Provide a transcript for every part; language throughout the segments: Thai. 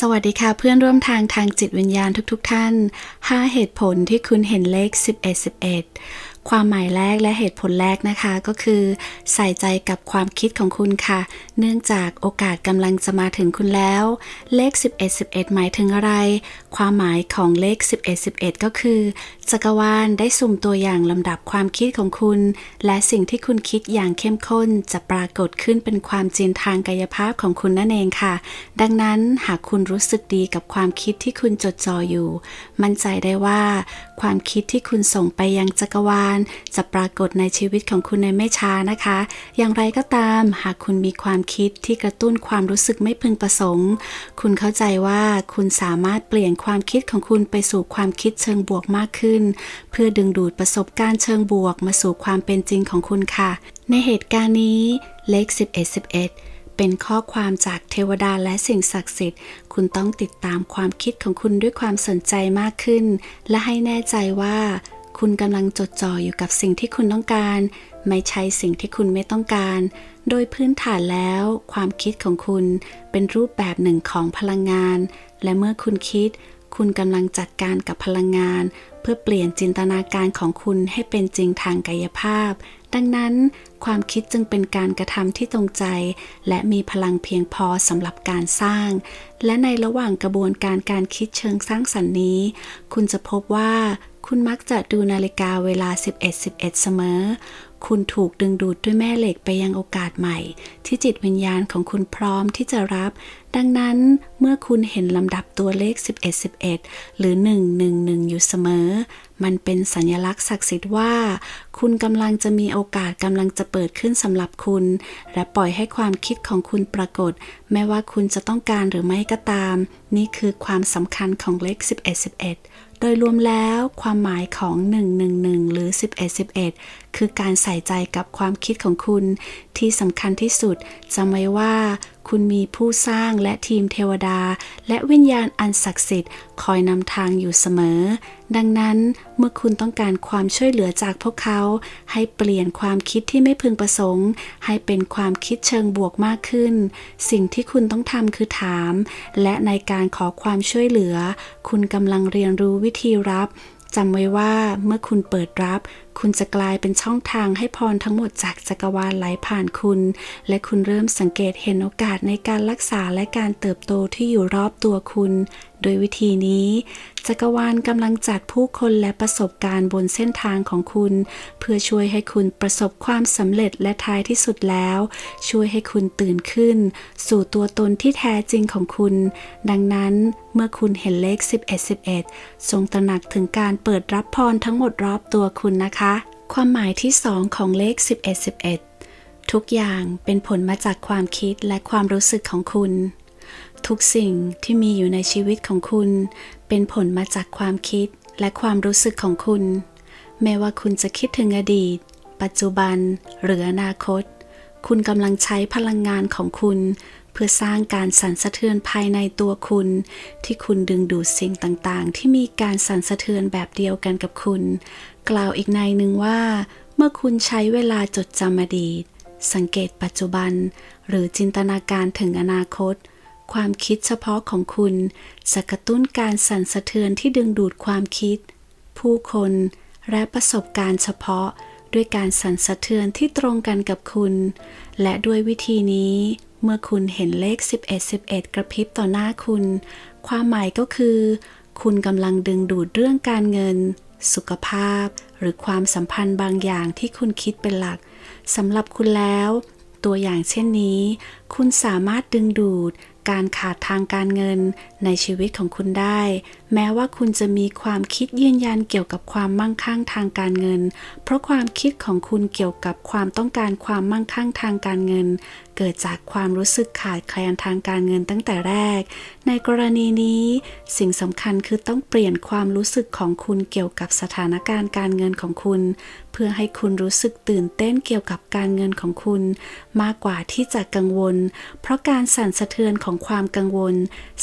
สวัสดีค่ะเพื่อนร่วมทางทางจิตวิญญาณทุกๆทท่าน 5 เหตุผลที่คุณเห็นเลข 11 11 ความหมายแรกและเหตุผลแรกนะคะก็คือ ใส่ใจกับความคิดของคุณค่ะ เนื่องจากโอกาสกำลังจะมาถึงคุณแล้ว เลข 11 11 หมายถึงอะไร ความหมายของเลข 11 11 ก็คือ จักรวาลได้สุ่มตัวอย่างลำดับความคิดของคุณ และสิ่งที่คุณคิดอย่างเข้มข้นจะปรากฏขึ้นเป็นความจริงทางกายภาพของคุณนั่นเองค่ะ ดังนั้นหากคุณรู้สึกดีกับความคิดที่คุณจดจ่ออยู่ มั่นใจได้ว่า ความคิดที่คุณส่งไปยังจักรวาลจะปรากฏในชีวิตของคุณในไม่ช้านะคะ อย่างไรก็ตามหากคุณมีความคิดที่กระตุ้นความรู้สึกไม่พึงประสงค์ คุณเข้าใจว่าคุณสามารถเปลี่ยนความคิดของคุณไปสู่ความคิดเชิงบวกมากขึ้น เพื่อดึงดูดประสบการณ์เชิงบวกมาสู่ความเป็นจริงของคุณค่ะ ในเหตุการณ์นี้เลข 11 11เป็นข้อความจากเทวดาและสิ่งศักดิ์สิทธิ์ คุณต้องติดตามความคิดของคุณด้วยความสนใจมากขึ้น และให้แน่ใจว่า คุณกำลังจดจ่ออยู่กับสิ่งที่คุณต้องการ ไม่ใช่สิ่งที่คุณไม่ต้องการ โดยพื้นฐานแล้ว ความคิดของคุณเป็นรูปแบบหนึ่งของพลังงาน และเมื่อคุณคิด คุณกำลังจัดการกับพลังงาน เพื่อเปลี่ยนจินตนาการของคุณให้เป็นจริงทางกายภาพ ดังนั้น ความคิดจึงเป็นการกระทำที่ตรงใจ และมีพลังเพียงพอสำหรับการสร้าง และในระหว่างกระบวนการการคิดเชิงสร้างสรรค์นี้ คุณจะพบว่า คุณมักจะดูนาฬิกาเวลา 11 11 เสมอ คุณถูกดึงดูดด้วยแม่เหล็กไปยังโอกาสใหม่ ที่จิตวิญญาณของคุณพร้อมที่จะรับ ดังนั้นเมื่อคุณเห็นลำดับตัวเลข 11 11 หรือ 111 อยู่เสมอ มันเป็นสัญลักษณ์ศักดิ์สิทธิ์ว่า คุณกำลังจะมีโอกาสกำลังจะเปิดขึ้นสำหรับคุณ และปล่อยให้ความคิดของคุณปรากฏ แม้ว่าคุณจะต้องการหรือไม่ก็ตาม นี่คือความสำคัญของเลข 11 11 โดยรวมแล้วความหมายของ 111 หรือ 11 11 คือการใส่ใจกับความคิดของคุณ ที่สำคัญที่สุดจำไว้ว่า คุณมีผู้สร้างและทีมเทวดา และวิญญาณอันศักดิ์สิทธิ์ คอยนำทางอยู่เสมอ ดังนั้นเมื่อคุณต้องการความช่วยเหลือจากพวกเขา ให้เปลี่ยนความคิดที่ไม่พึงประสงค์ ให้เป็นความคิดเชิงบวกมากขึ้น สิ่งที่คุณต้องทำคือถาม และในการขอความช่วยเหลือ คุณกำลังเรียนรู้วิธีรับจำไว้ว่าเมื่อคุณเปิดรับ คุณจะกลายเป็นช่องทางให้พรทั้งหมดจากจักรวาลไหลผ่านคุณ และคุณเริ่มสังเกตเห็นโอกาสในการรักษาและการเติบโตที่อยู่รอบตัวคุณ โดยวิธีนี้จักรวาลกำลังจัดผู้คนและประสบการณ์บนเส้นทางของคุณ เพื่อช่วยให้คุณประสบความสำเร็จและท้ายที่สุดแล้ว ช่วยให้คุณตื่นขึ้น สู่ตัวตนที่แท้จริงของคุณ ดังนั้นเมื่อคุณเห็นเลข 11 11 ทรงตระหนักถึงการเปิดรับพรทั้งหมดรอบตัวคุณนะคะความหมายที่2ของเลข 11 11 ทุกอย่างเป็นผลมาจากความคิดและความรู้สึกของคุณ ทุกสิ่งที่มีอยู่ในชีวิตของคุณ เป็นผลมาจากความคิดและความรู้สึกของคุณ แม้ว่าคุณจะคิดถึงอดีต ปัจจุบัน หรืออนาคต คุณกำลังใช้พลังงานของคุณ เพื่อสร้างการสั่นสะเทือนภายในตัวคุณ ที่คุณดึงดูดสิ่งต่างๆ ที่มีการสั่นสะเทือนแบบเดียวกันกับคุณ กล่าวอีกในหนึ่งว่า เมื่อคุณใช้เวลาจดจำอดีต สังเกตปัจจุบัน หรือจินตนาการถึงอนาคต ความคิดเฉพาะของคุณจะกระตุ้นการสั่นสะเทือนที่ดึงดูดความคิด ผู้คนและประสบการณ์เฉพาะด้วยการสั่นสะเทือนที่ตรงกันกับคุณ และด้วยวิธีนี้ เมื่อคุณเห็นเลข 11 11 กระพริบต่อหน้าคุณ ความหมายก็คือ คุณกำลังดึงดูดเรื่องการเงิน สุขภาพ หรือความสัมพันธ์บางอย่างที่คุณคิดเป็นหลักสำหรับคุณแล้ว ตัวอย่างเช่นนี้ คุณสามารถดึงดูด การขาดทางการเงินในชีวิตของคุณได้แม้ว่าคุณจะมีความคิดยืนยันเกี่ยวกับความมั่งคั่งทางการเงิน เพราะความคิดของคุณเกี่ยวกับความต้องการความมั่งคั่งทางการเงิน เกิดจากความรู้สึกขาดแคลนทางการเงินตั้งแต่แรก ในกรณีนี้ สิ่งสำคัญคือต้องเปลี่ยนความรู้สึกของคุณเกี่ยวกับสถานการณ์การเงินของคุณ เพื่อให้คุณรู้สึกตื่นเต้นเกี่ยวกับการเงินของคุณ มากกว่าที่จะกังวล เพราะการสั่นสะเทือนของความกังวล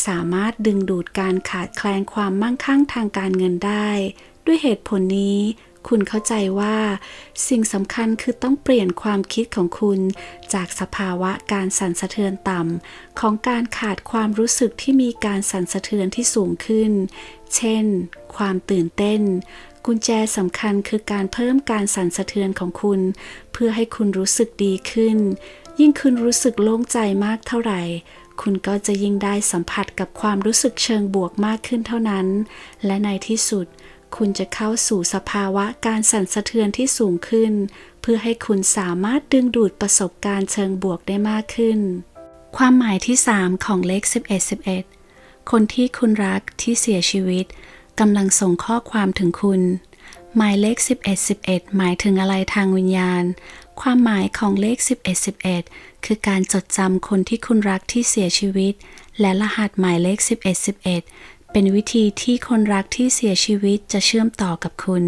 สามารถดึงดูดการขาดแคลนความมั่งคั่งทางการเงินได้ ด้วยเหตุผลนี้ คุณเข้าใจว่า สิ่งสำคัญคือต้องเปลี่ยนความคิดของคุณ จากสภาวะการสั่นสะเทือนต่ำของการขาดความรู้สึกที่มีการสั่นสะเทือนที่สูงขึ้น เช่น ความตื่นเต้นกุญแจสำคัญคือการเพิ่มการสั่นสะเทือนของคุณ เพื่อให้คุณรู้สึกดีขึ้น ยิ่งคุณรู้สึกโล่งใจมากเท่าไหร่ คุณก็จะยิ่งได้สัมผัสกับความรู้สึกเชิงบวกมากขึ้นเท่านั้น และในที่สุด คุณจะเข้าสู่สภาวะการสั่นสะเทือนที่สูงขึ้น เพื่อให้คุณสามารถดึงดูดประสบการณ์เชิงบวกได้มากขึ้น ความหมายที่ 3 ของเลข 1111 คนที่คุณรักที่เสียชีวิตกำลังส่งข้อความถึงคุณหมายเลข 1111 หมายถึงอะไรทางวิญญาณ ความหมายของเลข 1111 คือการจดจำคนที่คุณรักที่เสียชีวิต และรหัสหมายเลข 1111 เป็นวิธีที่คนรักที่เสียชีวิตจะเชื่อมต่อกับคุณ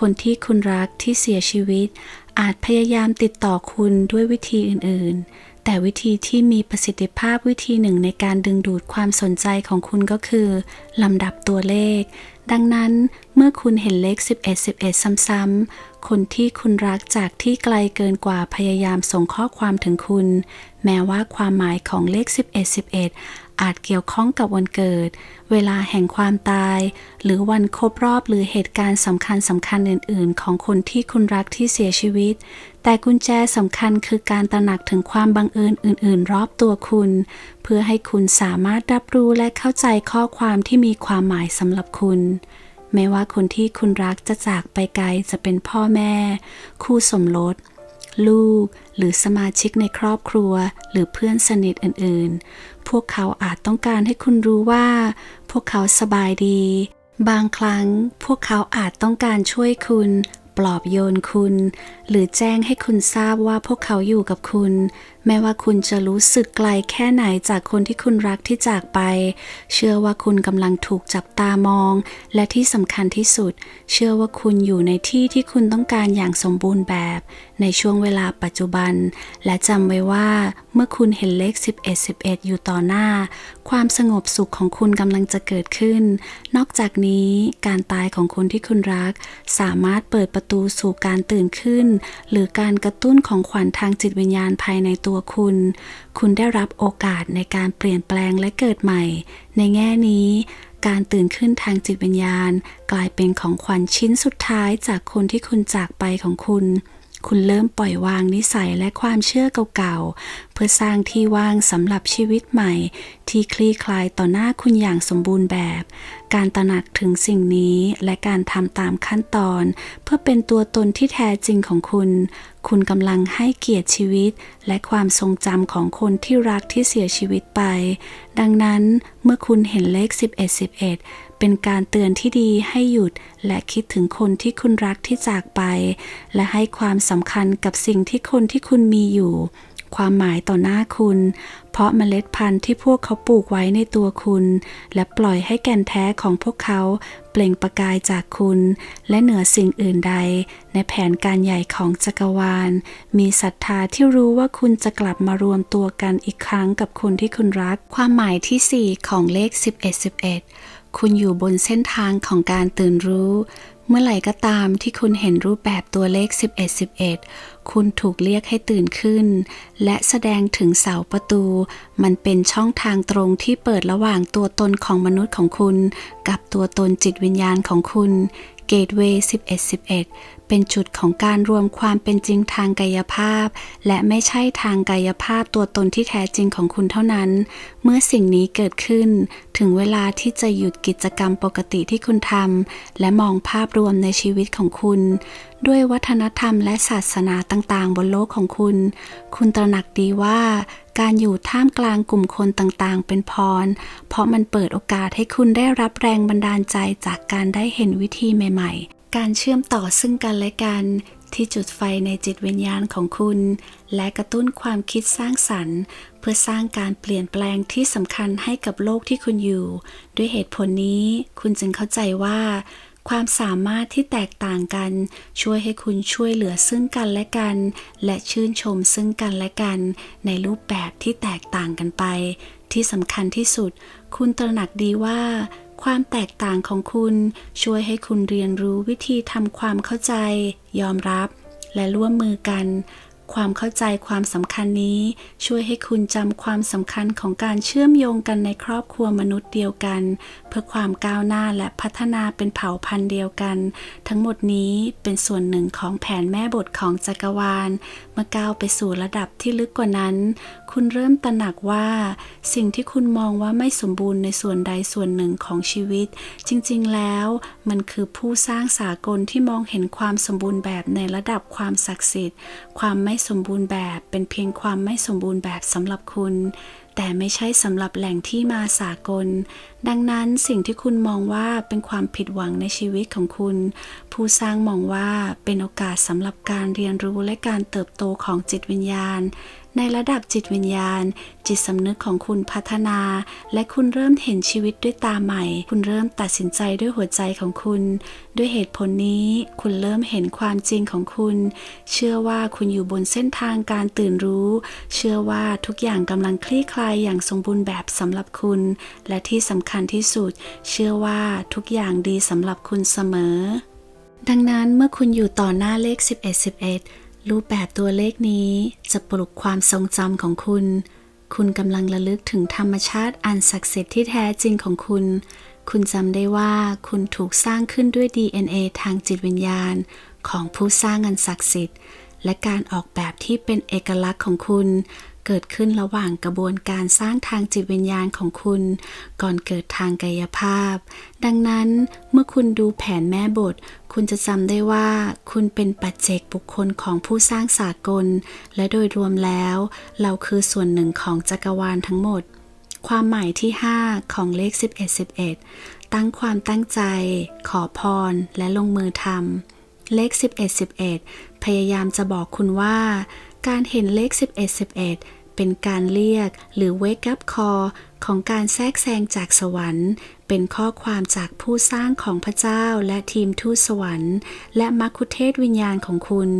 คนที่คุณรักที่เสียชีวิต อาจพยายามติดต่อคุณด้วยวิธีอื่น ๆ แต่วิธีที่มีประสิทธิภาพวิธีหนึ่งในการดึงดูดความสนใจของคุณก็คือลำดับตัวเลข ดังนั้นเมื่อคุณเห็นเลข 11 11 ซ้ำๆ คนที่คุณรักจากที่ไกลเกินกว่าพยายามส่งข้อความถึงคุณ แม้ว่าความหมายของเลข 11 11 อาจเกี่ยวข้องกับวันเกิด เวลาแห่งความตาย หรือวันครบรอบหรือเหตุการณ์สำคัญสำคัญอื่น ๆ ของคนที่คุณรักที่เสียชีวิต แต่กุญแจสำคัญคือการตระหนักถึงความบังเอิญอื่น ๆ รอบตัวคุณ เพื่อให้คุณสามารถรับรู้และเข้าใจข้อความที่มีความหมายสำหรับคุณไม่ว่าคนที่คุณรักจะจากไปไกลจะเป็นพ่อแม่ คู่สมรส ลูก หรือสมาชิกในครอบครัว หรือเพื่อนสนิทอื่นๆ พวกเขาอาจต้องการให้คุณรู้ว่า พวกเขาสบายดี บางครั้งพวกเขาอาจต้องการช่วยคุณ ปลอบโยนคุณ หรือแจ้งให้คุณทราบว่าพวกเขาอยู่กับคุณแม้ว่าคุณจะรู้สึกไกลแค่ไหนจากคนที่คุณรักที่จากไป เชื่อว่าคุณกำลังถูกจับตามอง และที่สำคัญที่สุด เชื่อว่าคุณอยู่ในที่ที่คุณต้องการอย่างสมบูรณ์แบบ ในช่วงเวลาปัจจุบัน และจำไว้ว่า เมื่อคุณเห็นเลข 11 11 อยู่ต่อหน้า ความสงบสุขของคุณกำลังจะเกิดขึ้น นอกจากนี้การตายของคนที่คุณรัก สามารถเปิดประตูสู่การตื่นขึ้น หรือการกระตุ้นของขวัญทางจิตวิญญาณภายในตัวคุณ คุณได้รับโอกาสในการเปลี่ยนแปลงและเกิดใหม่ ในแง่นี้ การตื่นขึ้นทางจิตวิญญาณ กลายเป็นของขวัญชิ้นสุดท้ายจากคนที่คุณจากไปของคุณ คุณเริ่มปล่อยวางนิสัยและความเชื่อเก่าๆ เพื่อสร้างที่ว่างสำหรับชีวิตใหม่ ที่คลี่คลายต่อหน้าคุณอย่างสมบูรณ์แบบ การตระหนักถึงสิ่งนี้และการทำตามขั้นตอน เพื่อเป็นตัวตนที่แท้จริงของคุณ คุณกำลังให้เกียรติชีวิต และความทรงจำของคนที่รักที่เสียชีวิตไป ดังนั้นเมื่อคุณเห็นเลข 11 11 เป็นการเตือนที่ดีให้หยุดและคิดถึงคนที่คุณรักที่จากไป และให้ความสำคัญกับสิ่งที่คนที่คุณมีอยู่ ความหมายต่อหน้าคุณ เพราะเมล็ดพันธุ์ที่พวกเขาปลูกไว้ในตัวคุณ และปล่อยให้แก่นแท้ของพวกเขาเปล่งประกายจากคุณ และเหนือสิ่งอื่นใด ในแผนการใหญ่ของจักรวาล มีศรัทธาที่รู้ว่าคุณจะกลับมารวมตัวกันอีกครั้งกับคนที่คุณรัก ความหมายที่ 4 ของเลข 1111 คุณอยู่บนเส้นทางของการตื่นรู้ เมื่อไหร่ก็ตามที่คุณเห็นรูปแบบตัวเลข 1111คุณถูกเรียกให้ตื่นขึ้น และแสดงถึงเสาประตู มันเป็นช่องทางตรงที่เปิดระหว่างตัวตนของมนุษย์ของคุณ กับตัวตนจิตวิญญาณของคุณ เกตเวย์1111 เป็นจุดของการรวมความเป็นจริงทางกายภาพ และไม่ใช่ทางกายภาพตัวตนที่แท้จริงของคุณเท่านั้น เมื่อสิ่งนี้เกิดขึ้น ถึงเวลาที่จะหยุดกิจกรรมปกติที่คุณทำและมองภาพรวมในชีวิตของคุณ ด้วยวัฒนธรรมและศาสนาต่างๆ บนโลกของคุณ คุณตระหนักดีว่า การอยู่ท่ามกลางกลุ่มคนต่างๆ เป็นพร เพราะมันเปิดโอกาสให้คุณได้รับแรงบันดาลใจจากการได้เห็นวิธีใหม่ๆ การเชื่อมต่อซึ่งกันและกันที่จุดไฟในจิตวิญญาณของคุณ และกระตุ้นความคิดสร้างสรรค์ เพื่อสร้างการเปลี่ยนแปลงที่สำคัญให้กับโลกที่คุณอยู่ ด้วยเหตุผลนี้ คุณจึงเข้าใจว่า ความสามารถที่แตกต่างกัน ช่วยให้คุณช่วยเหลือซึ่งกันและกัน และชื่นชมซึ่งกันและกัน ในรูปแบบที่แตกต่างกันไป ที่สำคัญที่สุด คุณตระหนักดีว่า ความแตกต่างของคุณช่วยให้คุณเรียนรู้วิธีทำความเข้าใจ ยอมรับ และร่วมมือกัน ความเข้าใจความสำคัญนี้ ช่วยให้คุณจำความสำคัญของการเชื่อมโยงกันในครอบครัวมนุษย์เดียวกัน เพื่อความก้าวหน้าและพัฒนาเป็นเผ่าพันธุ์เดียวกัน ทั้งหมดนี้เป็นส่วนหนึ่งของแผนแม่บทของจักรวาล เมื่อก้าวไปสู่ระดับที่ลึกกว่านั้น คุณเริ่มตระหนักว่า สิ่งที่คุณมองว่าไม่สมบูรณ์ในส่วนใดส่วนหนึ่งของชีวิต จริงๆ แล้วมันคือผู้สร้างสากลที่มองเห็นความสมบูรณ์แบบในระดับความศักดิ์สิทธิ์ ความไม่สมบูรณ์แบบเป็นเพียงความไม่สมบูรณ์แบบสำหรับคุณแต่ไม่ใช่สำหรับแหล่งที่มาสากล ดังนั้นสิ่งที่คุณมองว่าเป็นความผิดหวังในชีวิตของคุณ ผู้สร้างมองว่าเป็นโอกาสสำหรับการเรียนรู้และการเติบโตของจิตวิญญาณ ในระดับจิตวิญญาณ จิตสำนึกของคุณพัฒนา และคุณเริ่มเห็นชีวิตด้วยตาใหม่ คุณเริ่มตัดสินใจด้วยหัวใจของคุณ ด้วยเหตุผลนี้ คุณเริ่มเห็นความจริงของคุณ เชื่อว่าคุณอยู่บนเส้นทางการตื่นรู้ เชื่อว่าทุกอย่างกำลังคลี่คลายอย่างสมบูรณ์แบบสำหรับคุณ และที่สำคัญที่สุด เชื่อว่าทุกอย่างดีสำหรับคุณเสมอ ดังนั้นเมื่อคุณอยู่ต่อหน้าเลข 11 11 รูปแบบตัวเลขนี้จะปลุกความทรงจำของคุณ คุณกำลังระลึกถึงธรรมชาติอันศักดิ์สิทธิ์ที่แท้จริงของคุณ คุณจำได้ว่าคุณถูกสร้างขึ้นด้วย DNA ทางจิตวิญญาณ ของผู้สร้างอันศักดิ์สิทธิ์ และการออกแบบที่เป็นเอกลักษณ์ของคุณ เกิดขึ้นระหว่างกระบวนการสร้างทางจิตวิญญาณของคุณ ก่อนเกิดทางกายภาพ ดังนั้นเมื่อคุณดูแผนแม่บท คุณจะจำได้ว่า คุณเป็นปัจเจกบุคคลของผู้สร้างสากล และโดยรวมแล้ว เราคือส่วนหนึ่งของจักรวาลทั้งหมด ความหมายที่ 5 ของเลข 11 11 ตั้งความตั้งใจ ขอพร และลงมือทำเลข 11 11 พยายามจะบอกคุณว่า การเห็นเลข 11 11 เป็นการเรียกหรือ wake up call ของการแทรกแซงจากสวรรค์ เป็นข้อความจากผู้สร้างของพระเจ้าและทีมทูตสวรรค์ และมัคคุเทศวิญญาณของคุณ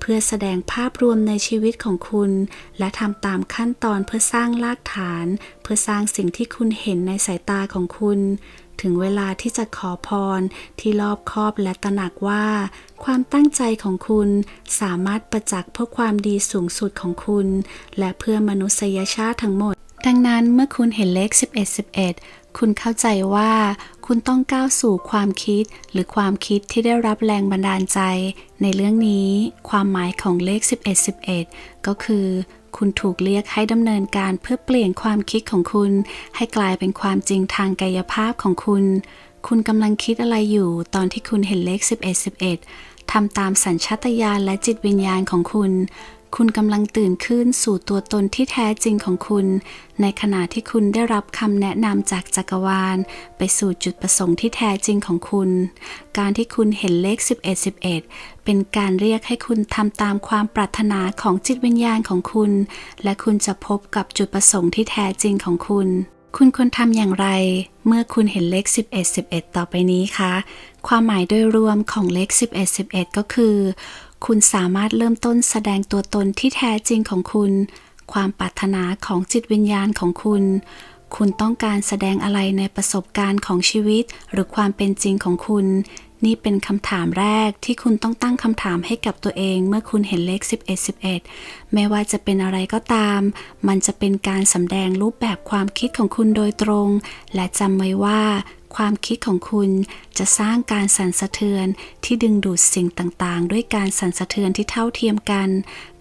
เพื่อแสดงภาพรวมในชีวิตของคุณ และทำตามขั้นตอนเพื่อสร้างรากฐาน เพื่อสร้างสิ่งที่คุณเห็นในสายตาของคุณ ถึงเวลาที่จะขอพรที่รอบคอบและตระหนักว่า ความตั้งใจของคุณสามารถประจักษ์เพื่อความดีสูงสุดของคุณ และเพื่อมนุษยชาติทั้งหมด ดังนั้นเมื่อคุณเห็นเลข 11 11 คุณเข้าใจว่า คุณต้องก้าวสู่ความคิด หรือความคิดที่ได้รับแรงบันดาลใจ ในเรื่องนี้ ความหมายของเลข 11 11 ก็คือ คุณถูกเรียกให้ดำเนินการเพื่อเปลี่ยนความคิดของคุณ ให้กลายเป็นความจริงทางกายภาพของคุณ คุณกำลังคิดอะไรอยู่ตอนที่คุณเห็นเลข 11 11ทำตามสัญชาตญาณและจิตวิญญาณของคุณ คุณกำลังตื่นขึ้นสู่ตัวตนที่แท้จริงของคุณ ในขณะที่คุณได้รับคำแนะนำจากจักรวาล ไปสู่จุดประสงค์ที่แท้จริงของคุณ การที่คุณเห็นเลข 11 11 เป็นการเรียกให้คุณทำตามความปรารถนาของจิตวิญญาณของคุณ และคุณจะพบกับจุดประสงค์ที่แท้จริงของคุณ คุณควรทำอย่างไร เมื่อคุณเห็นเลข 11 11 ต่อไปนี้คะ ความหมายโดยรวมของเลข 11 11 ก็คือ คุณสามารถเริ่มต้นแสดงตัวตนที่แท้จริงของคุณ ความปรารถนาของจิตวิญญาณของคุณ คุณต้องการแสดงอะไรในประสบการณ์ของชีวิต หรือความเป็นจริงของคุณ นี่เป็นคำถามแรกที่คุณต้องตั้งคำถามให้กับตัวเอง เมื่อคุณเห็นเลข 11 11 ไม่ว่าจะเป็นอะไรก็ตาม มันจะเป็นการสำแดงรูปแบบความคิดของคุณโดยตรง และจำไว้ว่า ความคิดของคุณจะสร้างการสั่นสะเทือนที่ดึงดูดสิ่งต่างๆ ด้วยการสั่นสะเทือนที่เท่าเทียมกัน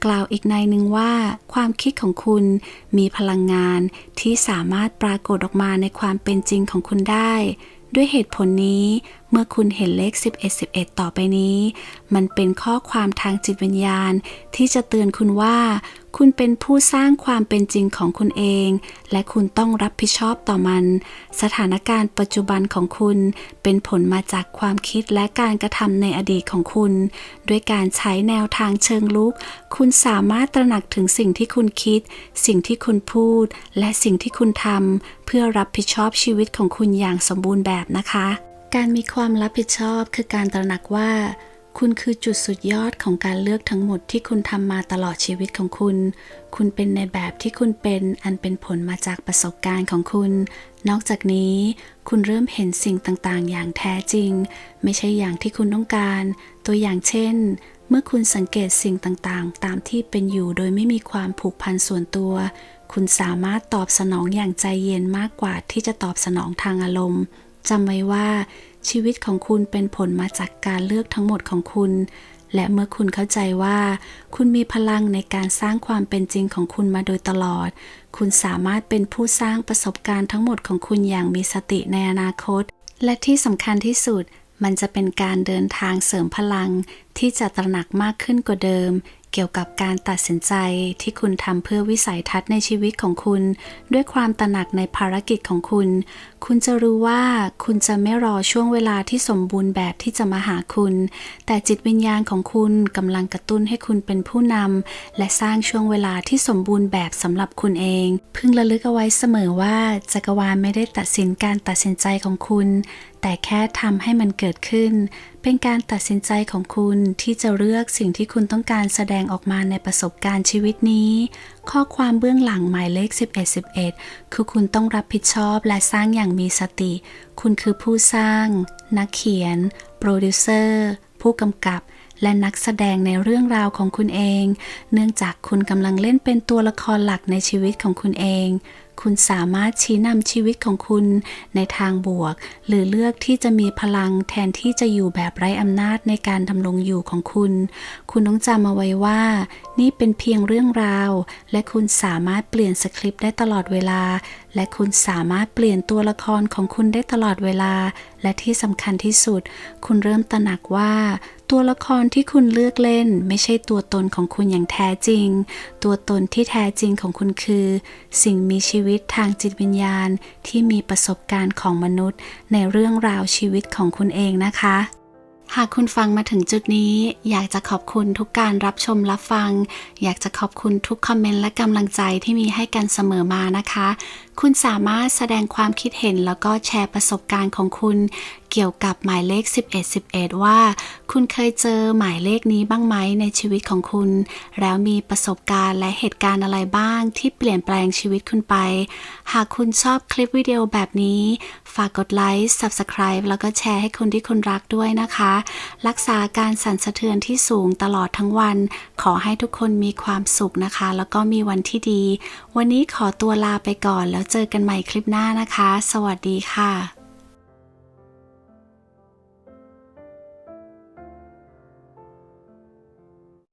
กล่าวอีกในหนึ่งว่า ความคิดของคุณมีพลังงานที่สามารถปรากฏออกมาในความเป็นจริงของคุณได้ ด้วยเหตุผลนี้ เมื่อคุณเห็นเลข 11 11 ต่อไปนี้ มันเป็นข้อความทางจิตวิญญาณที่จะเตือนคุณว่า คุณเป็นผู้สร้างความเป็นจริงของคุณเอง และคุณต้องรับผิดชอบต่อมัน สถานการณ์ปัจจุบันของคุณเป็นผลมาจากความคิดและการกระทำในอดีตของคุณ ด้วยการใช้แนวทางเชิงลุก คุณสามารถตระหนักถึงสิ่งที่คุณคิด สิ่งที่คุณพูด และสิ่งที่คุณทำเพื่อรับผิดชอบชีวิตของคุณอย่างสมบูรณ์แบบนะคะ การมีความรับผิดชอบคือการตระหนักว่า คุณคือจุดสุดยอดของการเลือกทั้งหมดที่คุณทำมาตลอดชีวิตของคุณ คุณเป็นในแบบที่คุณเป็นอันเป็นผลมาจากประสบการณ์ของคุณ นอกจากนี้ คุณเริ่มเห็นสิ่งต่างๆ อย่างแท้จริง ไม่ใช่อย่างที่คุณต้องการ ตัวอย่างเช่น เมื่อคุณสังเกตสิ่งต่างๆ ตามที่เป็นอยู่โดยไม่มีความผูกพันส่วนตัว คุณสามารถตอบสนองอย่างใจเย็นมากกว่าที่จะตอบสนองทางอารมณ์จำไว้ว่า ชีวิตของคุณเป็นผลมาจากการเลือกทั้งหมดของคุณ และเมื่อคุณเข้าใจว่า คุณมีพลังในการสร้างความเป็นจริงของคุณมาโดยตลอด คุณสามารถเป็นผู้สร้างประสบการณ์ทั้งหมดของคุณอย่างมีสติในอนาคต และที่สำคัญที่สุด มันจะเป็นการเดินทางเสริมพลัง ที่จะตระหนักมากขึ้นกว่าเดิม เกี่ยวกับการตัดสินใจที่คุณทำเพื่อวิสัยทัศน์ในชีวิตของคุณ ด้วยความตระหนักในภารกิจของคุณ คุณจะรู้ว่าคุณจะไม่รอช่วงเวลาที่สมบูรณ์แบบที่จะมาหาคุณ แต่จิตวิญญาณของคุณกำลังกระตุ้นให้คุณเป็นผู้นำและสร้างช่วงเวลาที่สมบูรณ์แบบสำหรับคุณเอง พึงระลึกเอาไว้เสมอว่าจักรวาลไม่ได้ตัดสินการตัดสินใจของคุณ แต่แค่ทำให้มันเกิดขึ้น เป็นการตัดสินใจของคุณที่จะเลือกสิ่งที่คุณต้องการแสดงออกมาในประสบการณ์ชีวิตนี้ข้อความเบื้องหลังหมายเลข 1111 คือคุณต้องรับผิดชอบและสร้างอย่างมีสติ คุณคือผู้สร้าง นักเขียน โปรดิวเซอร์ ผู้กำกับและนักแสดงในเรื่องราวของคุณเอง เนื่องจากคุณกำลังเล่นเป็นตัวละครหลักในชีวิตของคุณเอง คุณสามารถชี้นำชีวิตของคุณในทางบวก หรือเลือกที่จะมีพลังแทนที่จะอยู่แบบไร้อำนาจในการดำรงอยู่ของคุณ คุณต้องจำเอาไว้ว่า นี่เป็นเพียงเรื่องราว และคุณสามารถเปลี่ยนสคริปต์ได้ตลอดเวลา และคุณสามารถเปลี่ยนตัวละครของคุณได้ตลอดเวลา และที่สำคัญที่สุด คุณเริ่มตระหนักว่า ตัวละครที่คุณเลือกเล่น ไม่ใช่ตัวตนของคุณอย่างแท้จริง ตัวตนที่แท้จริงของคุณคือ สิ่งมีชีวิตทางจิตวิญญาณ ที่มีประสบการณ์ของมนุษย์ ในเรื่องราวชีวิตของคุณเองนะคะหากคุณฟังมาถึงจุดนี้ อยากจะขอบคุณทุกการรับชมรับฟัง อยากจะขอบคุณทุกคอมเมนต์และกำลังใจที่มีให้กันเสมอมานะคะคุณสามารถแสดงความคิดเห็นแล้วก็แชร์ประสบการณ์ของคุณ เกี่ยวกับหมายเลข 1111 ว่า คุณเคยเจอหมายเลขนี้บ้างไหมในชีวิตของคุณ แล้วมีประสบการณ์และเหตุการณ์อะไรบ้างที่เปลี่ยนแปลงชีวิตคุณไป หากคุณชอบคลิปวิดีโอแบบนี้ ฝากกดไลค์ Subscribe แล้วก็แชร์ให้คนที่คุณรักด้วยนะคะ รักษาการสั่นสะเทือนที่สูงตลอดทั้งวัน ขอให้ทุกคนมีความสุขนะคะ แล้วก็มีวันที่ดีวันนี้ขอตัวลาไปก่อนแล้วเจอกันใหม่คลิปหน้านะคะ สวัสดีค่ะ